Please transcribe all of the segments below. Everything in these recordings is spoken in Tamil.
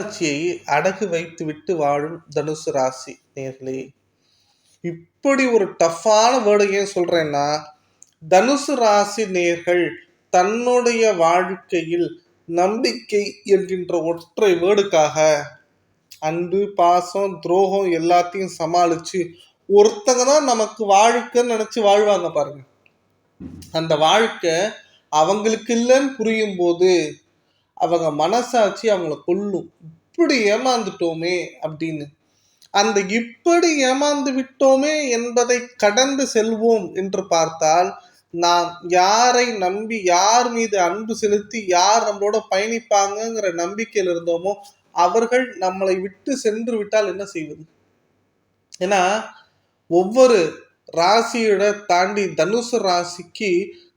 ஆட்சியை அடகு வைத்து விட்டு வாழும் தனுசு ராசி நேர்களே. இப்படி ஒரு டஃப்பான வேர்டு ஏன் சொல்றேன்னா தனுசு ராசி நேர்கள் தன்னுடைய வாழ்க்கையில் நம்பிக்கை என்கின்ற ஒற்றை வேர்டுக்காக அன்பு பாசம் துரோகம் எல்லாத்தையும் சமாளிச்சு ஒருத்தங்க தான் நமக்கு வாழ்க்கைன்னு நினைச்சு வாழ்வாங்க பாருங்க. அந்த வாழ்க்கை அவங்களுக்கு இல்லைன்னு புரியும் போது அவங்க மனசாட்சி அவங்கள கொல்லும். இப்படி ஏமாந்துட்டோமே அப்படின்னு. அந்த இப்படி ஏமாந்து விட்டோமே என்பதை கடந்து செல்வோம் என்று பார்த்தால் நாம் யாரை நம்பி யார் மீது அன்பு செலுத்தி யார் நம்மளோட பயணிப்பாங்கங்கிற நம்பிக்கையில் இருந்தோமோ அவர்கள் நம்மளை விட்டு சென்று விட்டால் என்ன செய்வது? ஏன்னா ஒவ்வொரு ராசியோட தாண்டி தனுசு ராசிக்கு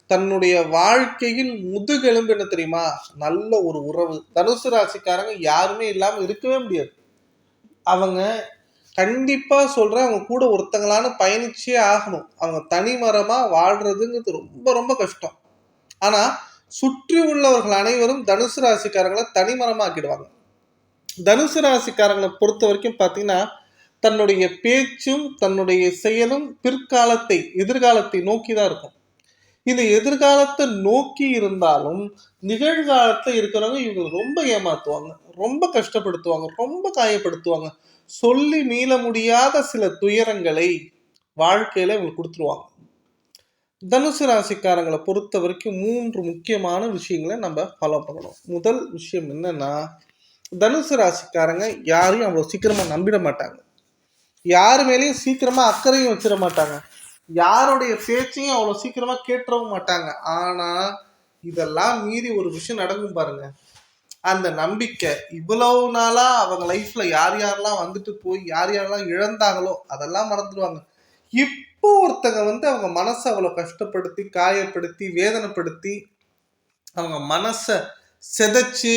தன்னுடைய வாழ்க்கையில் முதுகெலும்பு என்ன தெரியுமா? நல்ல ஒரு உறவு. தனுசு ராசிக்காரங்க யாருமே இல்லாமல் இருக்கவே முடியாது. அவங்க கண்டிப்பாக சொல்கிறேன் அவங்க கூட ஒருத்தங்களான பயணிச்சே ஆகணும். அவங்க தனிமரமாக வாழ்கிறதுங்கிறது ரொம்ப ரொம்ப கஷ்டம். ஆனால் சுற்றி உள்ளவர்கள் அனைவரும் தனுசு ராசிக்காரங்களை தனிமரமாக்கிடுவாங்க தனுசு ராசிக்காரங்களை பொறுத்த வரைக்கும் பார்த்தீங்கன்னா தன்னுடைய பேச்சும் தன்னுடைய செயலும் பிற்காலத்தை எதிர்காலத்தை நோக்கி தான் இருக்கும். இந்த எதிர்காலத்தை நோக்கி இருந்தாலும் நிகழ்காலத்தில் இருக்கிறவங்க இவங்க ரொம்ப ஏமாத்துவாங்க. ரொம்ப கஷ்டப்படுத்துவாங்க. ரொம்ப காயப்படுத்துவாங்க. சொல்லி மீள முடியாத சில துயரங்களை வாழ்க்கையில இவங்களுக்கு கொடுத்துருவாங்க. தனுசு ராசிக்காரங்களை பொறுத்த வரைக்கும் மூன்று முக்கியமான விஷயங்களை நம்ம ஃபாலோ பண்ணணும். முதல் விஷயம் என்னன்னா தனுசு ராசிக்காரங்க யாரையும் அவ்வளோ சீக்கிரமா நம்பிட மாட்டாங்க. யார் மேலேயும் சீக்கிரமா அக்கறையும் வச்சிட மாட்டாங்க. யாருடைய பேச்சையும் அவ்வளோ சீக்கிரமா கேட்டுறவும் மாட்டாங்க. ஆனா இதெல்லாம் மீறி ஒரு விஷயம் நடக்கும் பாருங்க. அந்த நம்பிக்கை இவ்வளவு நாளா அவங்க லைஃப்ல யார் யாரெல்லாம் வந்துட்டு போய் யார் யாரெல்லாம் இழந்தாங்களோ அதெல்லாம் மறந்துடுவாங்க. இப்போ ஒருத்தங்க வந்து அவங்க மனசை அவ்வளோ கஷ்டப்படுத்தி காயப்படுத்தி வேதனைப்படுத்தி அவங்க மனசை செதைச்சு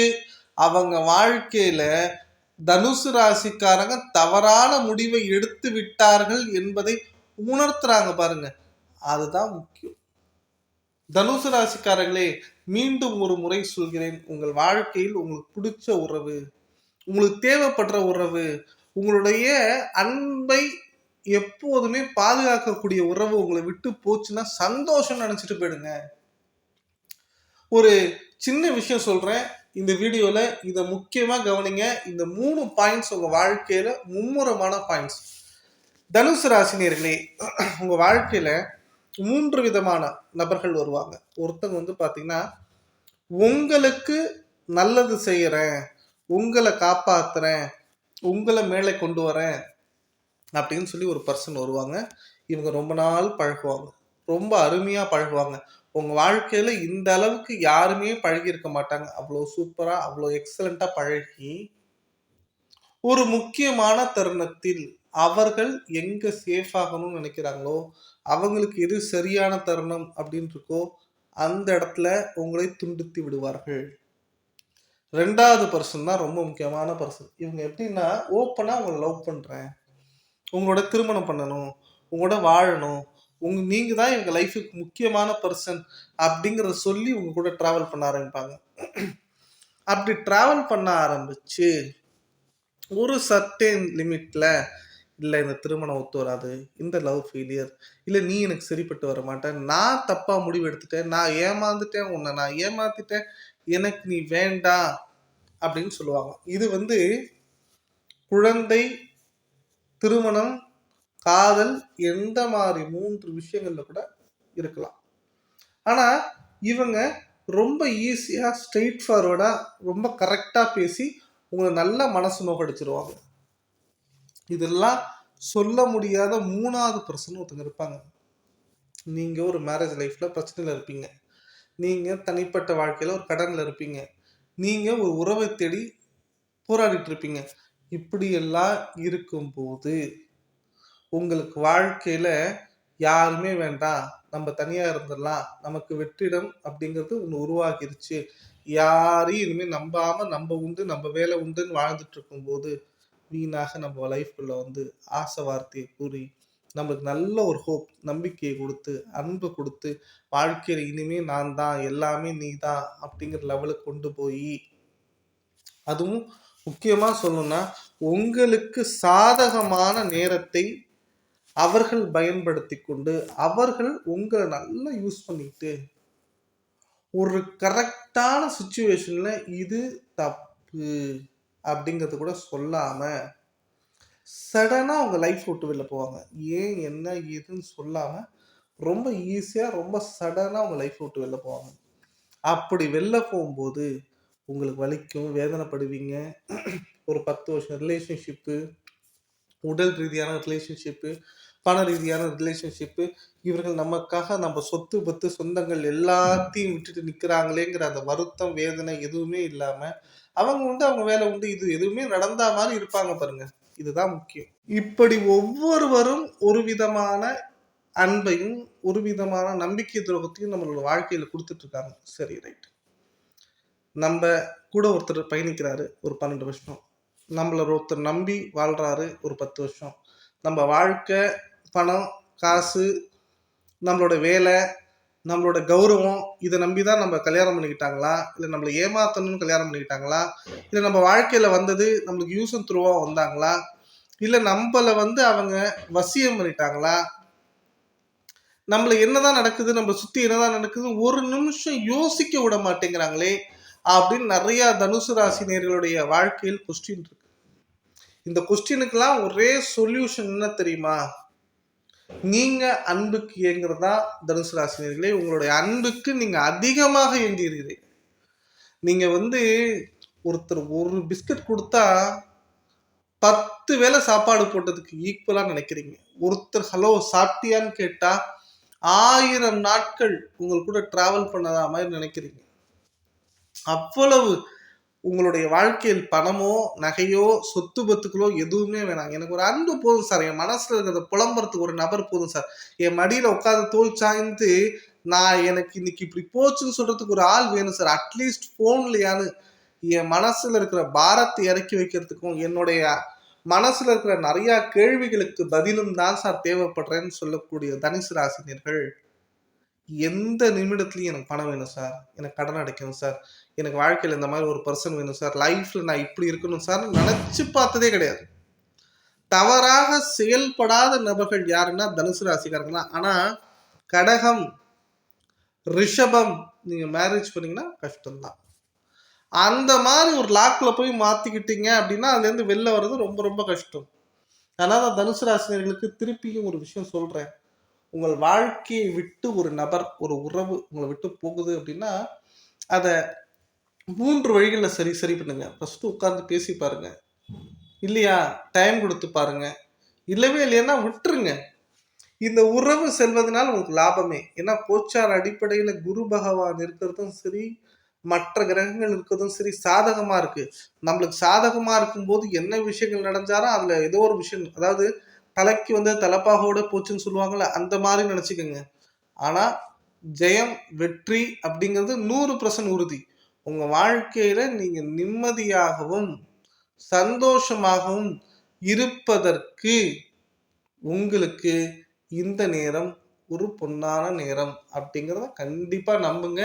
அவங்க வாழ்க்கையில தனுசு ராசிக்காரங்க தவறான முடிவை எடுத்து விட்டார்கள் என்பதை உணர்த்துறாங்க பாருங்க. அதுதான் முக்கியம். தனுசு ராசிக்காரர்களே மீண்டும் ஒரு முறை சொல்கிறேன். உங்கள் வாழ்க்கையில் உங்களுக்கு பிடிச்ச உறவு உங்களுக்கு தேவைப்படுற உறவு உங்களுடைய அன்பை எப்போதுமே பாதுகாக்கக்கூடிய உறவு உங்களை விட்டு போச்சுன்னா சந்தோஷம் நினைச்சிட்டு போயிடுங்க. ஒரு சின்ன விஷயம் சொல்றேன். இந்த வீடியோல இதை முக்கியமா கவனிங்க. இந்த மூணு பாயிண்ட்ஸ் உங்க வாழ்க்கையில மும்முரமான பாயிண்ட்ஸ் தனுசு ராசினியர்களே உங்க வாழ்க்கையில மூன்று விதமான நபர்கள் வருவாங்க. ஒருத்தங்க வந்து பாத்தீங்கன்னா உங்களுக்கு நல்லது செய்யறேன் உங்களை காப்பாத்துறேன் உங்களை மேலே கொண்டு வரேன் அப்படின்னு சொல்லி ஒரு பர்சன் வருவாங்க. இவங்க ரொம்ப நாள் பழகுவாங்க. ரொம்ப அருமையா பழகுவாங்க. உங்க வாழ்க்கையில இந்த அளவுக்கு யாருமே பழகி இருக்க மாட்டாங்க. அவ்வளோ சூப்பரா அவ்வளோ எக்ஸலண்டா பழகி ஒரு முக்கியமான தருணத்தில் அவர்கள் எங்க சேஃப் ஆகணும்னு நினைக்கிறாங்களோ அவங்களுக்கு எது சரியான தருணம் அப்படின்னு இருக்கோ அந்த இடத்துல உங்களை துண்டித்து விடுவார்கள். ரெண்டாவது பர்சன் தான் ரொம்ப முக்கியமான பர்சன் இவங்க எப்படின்னா ஓப்பனாக உங்களை லவ் பண்ணுறேன் உங்களோட திருமணம் பண்ணணும். உங்களோட வாழணும். உங்க நீங்க தான் இவங்க லைஃபுக்கு முக்கியமான பர்சன் அப்படிங்கிறத சொல்லி உங்க கூட டிராவல் பண்ண ஆரம்பிப்பாங்க. அப்படி டிராவல் பண்ண ஆரம்பிச்சு ஒரு சர்டேன் லிமிட்ல இல்லை இந்த திருமணம் ஒத்து வராது இந்த லவ் ஃபெயிலியர் இல்லை நீ எனக்கு சரிப்பட்டு வர மாட்டேன் நான் தப்பாக முடிவு எடுத்துட்டேன் நான் ஏமாந்துட்டேன் உன்னை நான் ஏமாத்திட்டேன் எனக்கு நீ வேண்டாம் அப்படின்னு சொல்லுவாங்க. இது வந்து குழந்தை திருமணம் காதல் எந்த மாதிரி மூன்று விஷயங்கள்ல கூட இருக்கலாம். ஆனால் இவங்க ரொம்ப ஈஸியாக ஸ்ட்ரெயிட் ஃபார்வர்டாக ரொம்ப கரெக்டாக பேசி உங்களை நல்ல மனசு நோக்கடிச்சிருவாங்க. இதெல்லாம் சொல்ல முடியாத மூணாவது பர்சன் ஒருத்தங்க இருப்பாங்க. நீங்க ஒரு மேரேஜ் லைஃப்ல பிரச்சனையில இருப்பீங்க. நீங்க தனிப்பட்ட வாழ்க்கையில ஒரு கடன்ல இருப்பீங்க. நீங்க ஒரு உறவை தேடி போராடிட்டு இருப்பீங்க. இப்படியெல்லாம் இருக்கும்போது உங்களுக்கு வாழ்க்கையில யாருமே வேண்டாம். நம்ம தனியா இருந்துடலாம். நமக்கு வெற்றிடம் அப்படிங்கிறது ஒன்று உருவாகிருச்சு. யாரையும் இனிமேல் நம்பாம நம்ம உண்டு நம்ம வேலை உண்டுன்னு வாழ்ந்துட்டு இருக்கும்போது வீணாக நம்ம லைஃப்குள்ளே வந்து ஆசை வார்த்தையை கூறி நம்மளுக்கு நல்ல ஒரு ஹோப் நம்பிக்கையை கொடுத்து அன்பு கொடுத்து வாழ்க்கையில் இனிமே நான் தான் எல்லாமே நீ தான் அப்படிங்கிற லெவலுக்கு கொண்டு போய் அதுவும் முக்கியமாக சொல்லணும்னா உங்களுக்கு சாதகமான நேரத்தை அவர்கள் பயன்படுத்தி கொண்டு அவர்கள் உங்களை நல்லா யூஸ் பண்ணிட்டு ஒரு கரெக்டான சுச்சுவேஷனில் இது தப்பு. அப்படிங்கிறது கூட சொல்லாமல் சடனாக அவங்க லைஃப் விட்டு வெளில போவாங்க. ஏன் என்ன ஏதுன்னு சொல்லாமல் ரொம்ப ஈஸியாக ரொம்ப சடனாக அவங்க லைஃப் விட்டு வெளில போவாங்க. அப்படி வெளில போகும்போது உங்களுக்கு வலிக்கும் வேதனைப்படுவீங்க. ஒரு பத்து வருஷம் ரிலேஷன்ஷிப்பு உடல் ரீதியான ரிலேஷன்ஷிப்பு பண ரீதியான ரிலேஷன்ஷிப்பு இவர்கள் நமக்காக நம்ம சொத்து பத்து சொந்தங்கள் எல்லாத்தையும் விட்டுட்டு நிற்கிறாங்களேங்கிற அந்த வருத்தம் வேதனை எதுவுமே இல்லாமல் அவங்க உண்டு அவங்க வேலை உண்டு. இது எதுவுமே நடந்தா மாதிரி இருப்பாங்க பாருங்க. இதுதான் முக்கியம். இப்படி ஒவ்வொருவரும் ஒரு விதமான அன்பையும் ஒரு விதமான நம்பிக்கை துரோகத்தையும் நம்மளோட வாழ்க்கையில கொடுத்துட்டு இருக்காங்க சரி ரைட் நம்ம கூட ஒருத்தர் பயணிக்கிறாரு ஒரு பன்னெண்டு வருஷம். நம்மள ஒருத்தர் நம்பி வாழ்றாரு ஒரு பத்து வருஷம். நம்ம வாழ்க்கை பணம் காசு நம்மளோட வேலை நம்மளோட கௌரவம் இதை நம்பி தான் நம்ம கல்யாணம் பண்ணிக்கிட்டாங்களா? இல்லை நம்மளை ஏமாத்தணும்னு கல்யாணம் பண்ணிக்கிட்டாங்களா? இல்லை நம்ம வாழ்க்கையில் வந்தது நம்மளுக்கு யூஸ் அண்ட் த்ரூவாக வந்தாங்களா? இல்லை நம்மளை வந்து அவங்க வசியம் பண்ணிட்டாங்களா? நம்மளை என்னதான் நடக்குது நம்ம சுற்றி என்னதான் நடக்குது ஒரு நிமிஷம் யோசிக்க விட மாட்டேங்கிறாங்களே அப்படின்னு நிறைய தனுசு ராசினியர்களுடைய வாழ்க்கையில் கொஸ்டின் இருக்கு. இந்த கொஸ்டினுக்கெல்லாம் ஒரே சொல்யூஷன் என்ன தெரியுமா? நீங்க அன்புக்கு இயங்குறதா தனுசு ராசினியர்களே உங்களுடைய அன்புக்கு நீங்க அதிகமாக இயங்குகிறீர்கள் நீங்க வந்து ஒருத்தர் ஒரு பிஸ்கட் கொடுத்தா பத்து வேளை சாப்பாடு போட்டதுக்கு ஈக்குவலா நினைக்கிறீங்க. ஒருத்தர் ஹலோ சாப்பிட்டியான்னு கேட்டா ஆயிரம் நாட்கள் உங்கள் கூட டிராவல் பண்ணதா மாதிரி நினைக்கிறீங்க. அவ்வளவு உங்களுடைய வாழ்க்கையில் பணமோ நகையோ சொத்து பத்துக்களோ எதுவுமே வேணாம். எனக்கு ஒரு அன்பு போதும் சார். என் மனசுல இருக்கிறத புலம்புறதுக்கு ஒரு நபர் போதும் சார். என் மடியில உட்காந்து தோல் சாய்ந்து நான் எனக்கு இன்னைக்கு இப்படி போச்சுன்னு சொல்றதுக்கு ஒரு ஆள் வேணும் சார். அட்லீஸ்ட் போன்லயான்னு என் மனசுல இருக்கிற பாரத்தை இறக்கி வைக்கிறதுக்கும் என்னுடைய மனசுல இருக்கிற நிறைய கேள்விகளுக்கு பதிலும் தான் சார் தேவைப்படுறேன்னு சொல்லக்கூடிய தனுசு ராசினியர்கள். எந்த நிமிடத்துலையும் எனக்கு பணம் வேணும் சார் எனக்கு கடன் அடைக்கணும் சார் எனக்கு வாழ்க்கையில் இந்த மாதிரி ஒரு பர்சன் வேணும் சார் லைஃப்பில் நான் இப்படி இருக்கணும் சார் நினச்சி பார்த்ததே கிடையாது. தவறாக செயல்படாத நபர்கள் யாருன்னா தனுசு ராசிக்காரங்க ஆனால் கடகம் ரிஷபம் நீங்கள் மேரேஜ் பண்ணீங்கன்னா கஷ்டம்தான். அந்த மாதிரி ஒரு லாக்கில் போய் மாற்றிக்கிட்டீங்க அப்படின்னா அதுலேருந்து வெளில வர்றது ரொம்ப ரொம்ப கஷ்டம். அதனால் நான் தனுசு ராசினியர்களுக்கு திருப்பியும் ஒரு விஷயம் சொல்கிறேன் உங்கள் வாழ்க்கையை விட்டு ஒரு நபர் ஒரு உறவு உங்களை விட்டு போகுது அப்படின்னா அதை மூன்று வழிகளில் சரி சரி பண்ணுங்க. ஃபஸ்ட்டு உட்காந்து பேசி பாருங்க. இல்லையா? டைம் கொடுத்து பாருங்க. இல்லவே இல்லைன்னா விட்டுருங்க. இந்த உறவு செல்வதனால் உங்களுக்கு லாபமே. ஏன்னா போச்சார் அடிப்படையில் குரு பகவான் இருக்கிறதும் சரி மற்ற கிரகங்கள் இருக்கிறதும் சரி சாதகமாக இருக்குது நம்மளுக்கு சாதகமாக இருக்கும்போது என்ன விஷயங்கள் நடந்தாலும் அதில் ஏதோ ஒரு விஷயம் அதாவது தலைக்கு வந்து தலைப்பாகோட போச்சுன்னு சொல்லுவாங்கல்ல அந்த மாதிரி நினச்சிக்கோங்க. ஆனால் ஜெயம் வெற்றி அப்படிங்கிறது நூறு பர்சன்ட் உறுதி. உங்கள் வாழ்க்கையில் நீங்கள் நிம்மதியாகவும் சந்தோஷமாகவும் இருப்பதற்கு உங்களுக்கு இந்த நேரம் ஒரு பொன்னான நேரம் அப்படிங்கிறத கண்டிப்பாக நம்புங்க.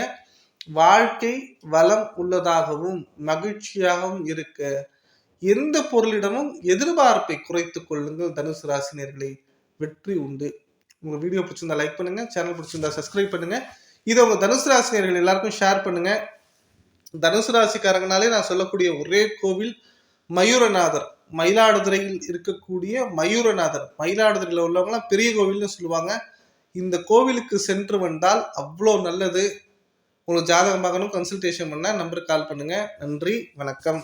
வாழ்க்கை வளம் உள்ளதாகவும் மகிழ்ச்சியாகவும் இருக்க எந்த பொருளிடமும் எதிர்பார்ப்பை குறைத்து கொள்ளுங்கள். தனுசு ராசினியர்களை வெற்றி உண்டு. உங்க வீடியோ பிடிச்சிருந்தா லைக் பண்ணுங்க சேனல் பிடிச்சிருந்தா சப்ஸ்கிரைப் பண்ணுங்க. இதை உங்க தனுசு ராசினியர்கள் எல்லாருக்கும் ஷேர் பண்ணுங்க. தனுசு ராசிக்காரங்கனாலே நான் சொல்லக்கூடிய ஒரே கோவில் மயூரநாதர். மயிலாடுதுறையில் இருக்கக்கூடிய மயூரநாதர். மயிலாடுதுறையில் உள்ளவங்களாம் பெரிய கோவில்னு சொல்லுவாங்க. இந்த கோவிலுக்கு சென்று வந்தால் அவ்வளோ நல்லது. உங்களுக்கு ஜாதகம் பார்க்கணும் கன்சல்டேஷன் பண்ணால் நம்பருக்கு கால் பண்ணுங்கள் நன்றி வணக்கம்.